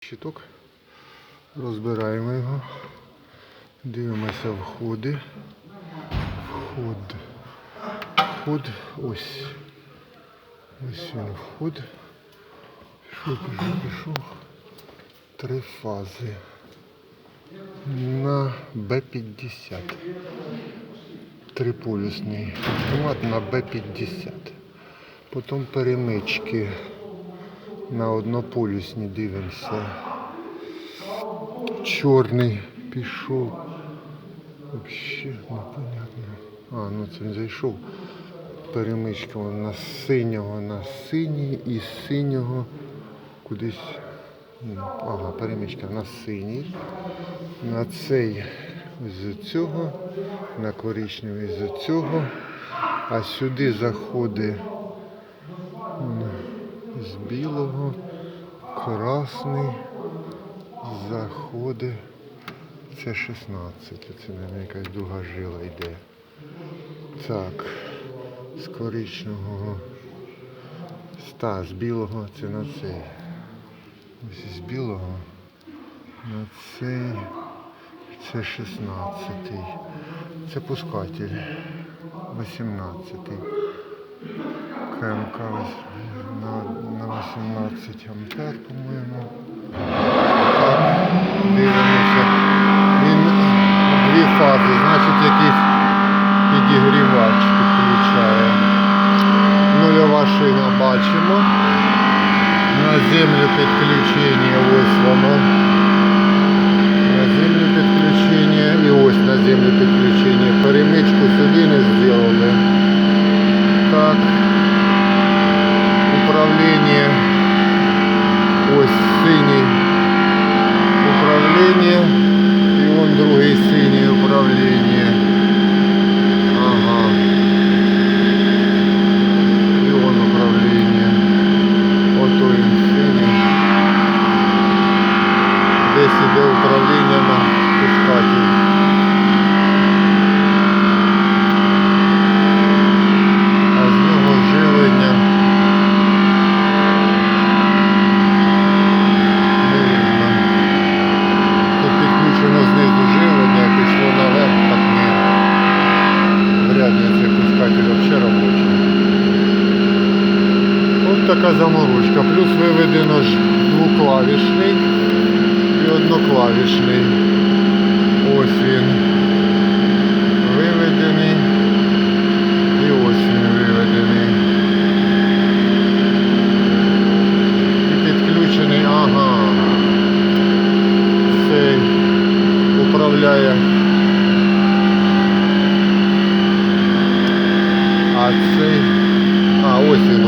щиток. Розбираємо його. Дивимося входи. Вход. Вход. Ось. Ось він вход. Пішов, пішов, пішов. Три фази. На Б50. Триполюсний автомат на Б50. Потім перемички на однополюсні дивимося. Чорний пішов. Вообще непонятно. А, ну це він зайшов. Перемичка на синього на синій і синього кудись. Ага, перемичка на синій. На цей з цього, на коричневий з цього. А сюди заходить з білого, красний, заходить. Це 16, це мабуть, якась друга жила йде. Так, з коричневого. Ста, з білого це на цей. Ось з білого на цей. Це 16. Це пускатель. 18. КМК вось на, на 18 ампер, по-моєму. Так, дивимося. Він дві фази, значить якийсь підігрівач підключає. Нульова шина бачимо. На землю підключення ось воно. На землю підключення і ось на землю підключення. Перемичку сюди не синій управління. І вон другий синій управління. Ага. І вон управління. Ото він синій. Десь іде управління на пускатель. Пускатель взагалі. Ось така заморочка. Плюс виведено ж двоклавішний і одноклавішний. Ось він виведений. І ось виведений. І підключений, ага. Цей управляє. А цей. А, ось він